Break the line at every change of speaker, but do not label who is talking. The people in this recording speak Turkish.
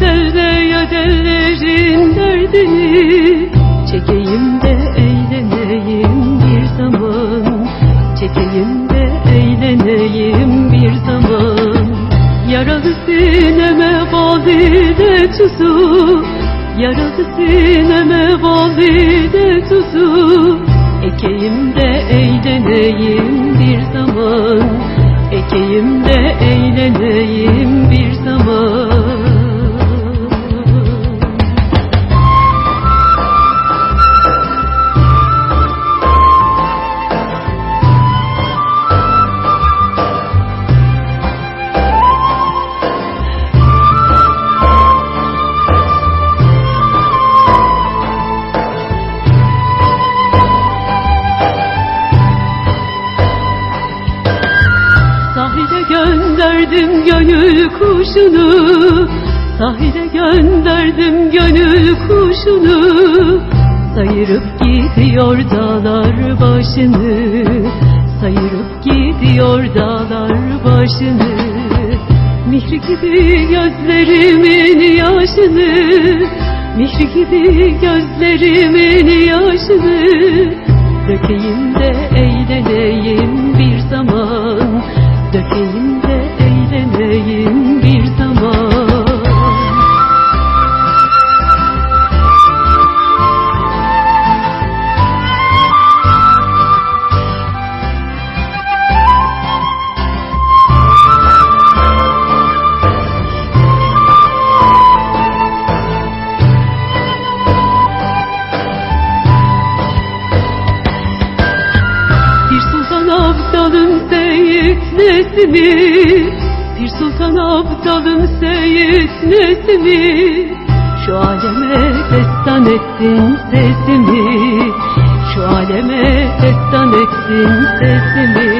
Elde ya derdini. Çekeyim de eğleneyim bir zaman. Çekeyim de eğleneyim bir zaman. Yaralı sineme valide tuzu. Yaralı sineme valide tuzu. Ekeyim de eğleneyim bir zaman kuşunu Sahile gönderdim gönül kuşunu. Sayırıp gidiyor dağlar başını Sayırıp gidiyor dağlar başını. Mihri gibi gözlerimin yaşını Mihri gibi gözlerimin yaşını. Dökeyim de eğleneyim bir zaman Nesimi Bir sultan abdalım Seyit Nesimi Şu aleme destan ettin sesimi. Şu aleme destan ettin sesimi